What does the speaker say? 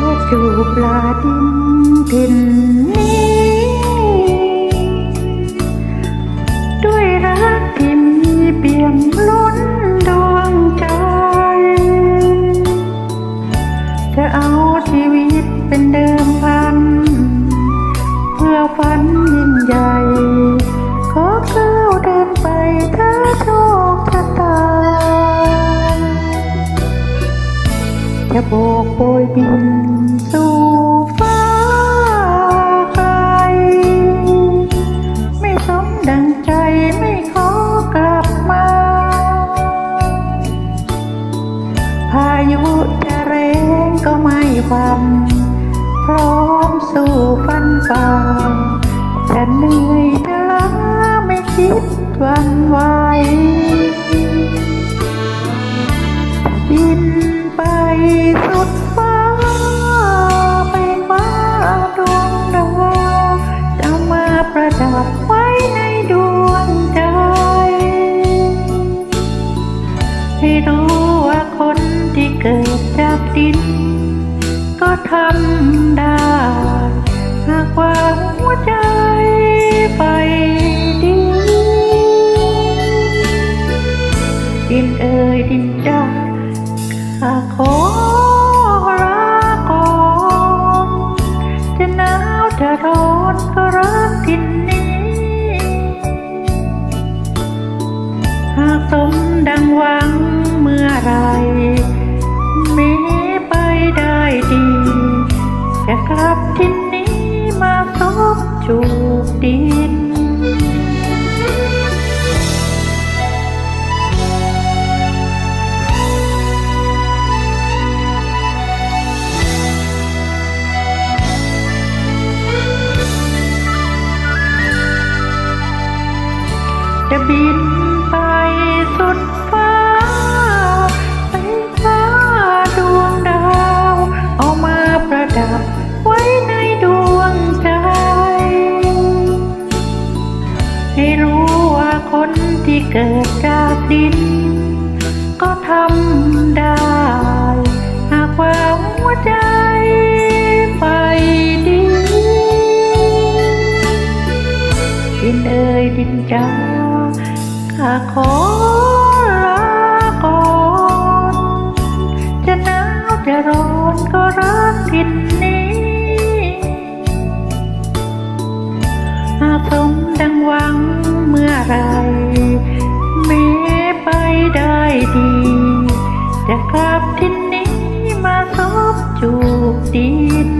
อจูบลาดินถิ่นนี้ ด้วยรักที่มีเปี่ยมล้นดวงใจ จะเอาชีวิตเป็นเดิมพัน เพื่อฝันยิ่งใหญ่ ขอก้าวเดินไปถ้าโชคชะตาจะโบกโบยบิน พร้อมสู้ฟันฝ่าจะเหนื่อยจะล้าไม่คิดวันไหวบินไปสุดฟ้าไปคว้าดวงดาวจะมาประดับไว้ในดวงใจให้รู้ว่าคนที่เกิดจากดิน ก็ทำ ได้หากว่าหัวใจไปดีดินเอ่ยดินจ้าข้าขอลาก่อนจะหนาวจะร้อนก็รักทินนี้ หากสมดังว จะบินไปสุดฟ้า ไปคว้าดวงดาว เอามาประดับไว้ในดวงใจ ให้รู้ว่าคนที่เกิดจากดิน ก็ทำได้ หากว่าหัวใจไปดีดินเอ่ยดินจ้า ถ้าขอลาก่อนจะหนาวจะร้อนก็รักกินนี้หาสมดังหวังเมื่อไรแม้ไปได้ดี จะกลับทินนี้มาซบจูบดิน